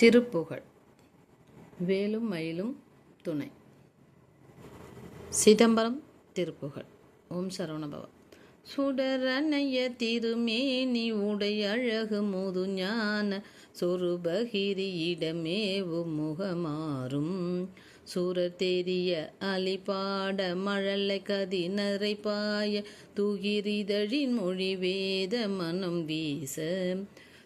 திருப்புகழ். வேலும் மயிலும் துணை. சிதம்பரம் திருப்புகழ். ஓம் சரவணபவ சுடரணைய திருமேனி உடைய அழகு முது ஞான சொருபகிரியிடமேவு முகமாறும். சூரர் தெரிய அலிபாட மழலை கதி நரைப்பாய துகிரிதழின் மொழி வேத மனம் வீச.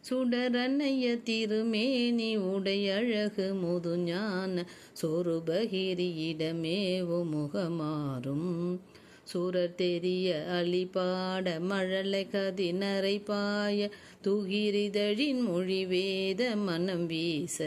சுடரன்னைய திருமேனி உடையழகு முதுஞான சொருபகிரியிடமேவு முகமாறும் சூரர் தெரிய அழிபாட மழலை கதினரை பாய துகிரிதழின் மொழிவேத மனம் வீச.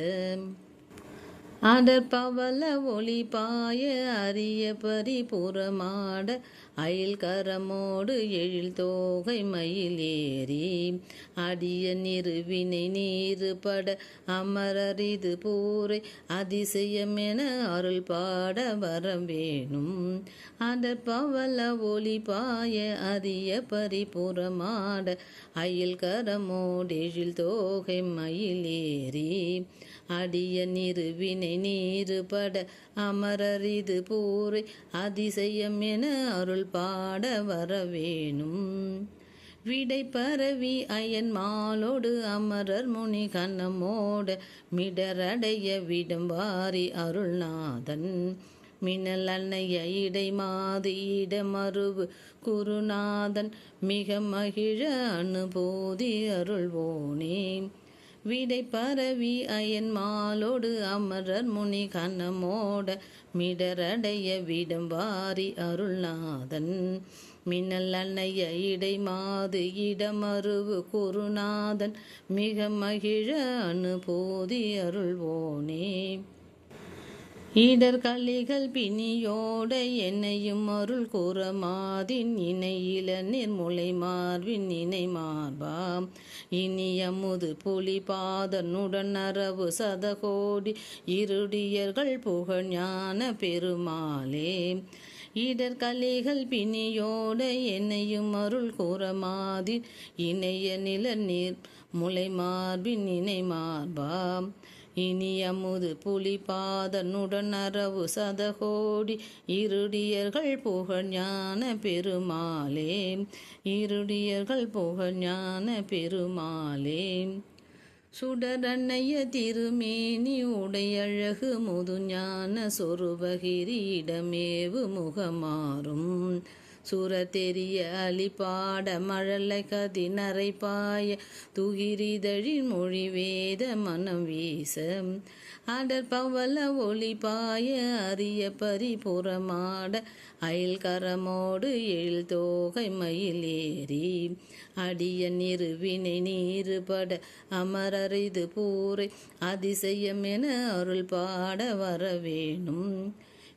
அடற்பவல ஒளி பாய அரிய பரிபுறமாட அயில் கரமோடு எழில் தோகை மயில் ஏறி அடிய நிறுவினை நீருபட அமரரிது பூரை அதிசயமென அருள் பாட வரம் வேணும். அந்த பவல ஒளி பாய அரிய பரிபுறமாட அயில் கரமோடு எழில் தோகை மயில் ஏறி அடிய நிறுவினை நீருபட அமரரிது பூரை அதிசயம் என அருள் பாட வரவேணும். விடை பரவி அயன் மாலோடு அமரர் முனி கண்ணமோடு மிடரடைய விடும் வாரி அருள்நாதன். மின்னல் அன்னைய இடை மாது இடமருவு குருநாதன். மிக மகிழ அனுபூதி அருள்வோனே விடை பரவி அயன் மாலோடு அமரர் முனி கண்ணமோட மிடரடைய விடம் வாரி அருள்நாதன். மின்னல் அன்னைய இடை மாது இடமருவு குருநாதன். மிக மகிழ அனுபூதி அருள்வோனே. இடர் கலிகள் பிணியோட என்னையும் அருள் கூறமாதின் இணையில நிர்முலை மார்பின் இணை மார்பாம். இனியமுது புலி பாதனுடன் அரவு சதகோடி இருடியர்கள் புகழ் ஞான பெருமாளே. இடர் கலிகள் பிணியோட என்னையும் அருள் கூறமாதின் இணைய நில நீர் முளை மார்பின் இணை மார்பாம். இனியமுது புலிபாதனுடன் அரவு சதகோடி இருடியர்கள் புகழ் ஞான பெருமாளே. இருடியர்கள் புகழ் ஞான பெருமாளே. சுடரண்ணைய திருமேனி உடையழகு முது ஞான சொருபகிரியிடமேவு முகமாறும். சுர தெரிய அலிபாட மழலை கதி நரைப்பாய துகிரிதழி மொழி வேத மனம் வீச. அடர் பவல ஒளி பாய அரிய பரிபுறமாட அயில் கரமோடு எழில் தோகை மயில் ஏறி. அடிய நிறுவினை நீருபட அமரரிது பூரை அதிசயம் என அருள் பாட வர வேணும்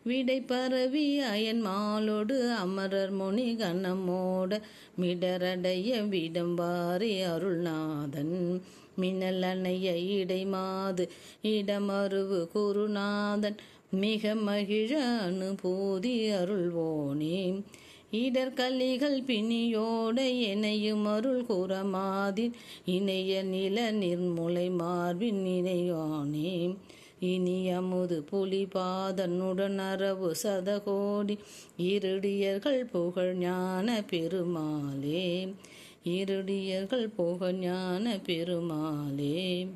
விடை பரவி அயன் மாலோடு அமரர் முனி கணமோட மிடரடைய விடம் வாரி அருள்நாதன். மின்னல் அணைய இடை மாது இடமருவு குருநாதன். மிக மகிழ அனுபூதி அருள்வோனே. இடர் கல்லிகள் பிணியோட இணையும் அருள் கூறமாதின். இணைய நில நிர்முலை மார்பின் இணையானே இனி அமுது புலிபாதனுடன் அரவு சதகோடி. இருடியர்கள் புகழ் ஞான பெருமாளே. இருடியர்கள் புகழ் ஞான பெருமாளே.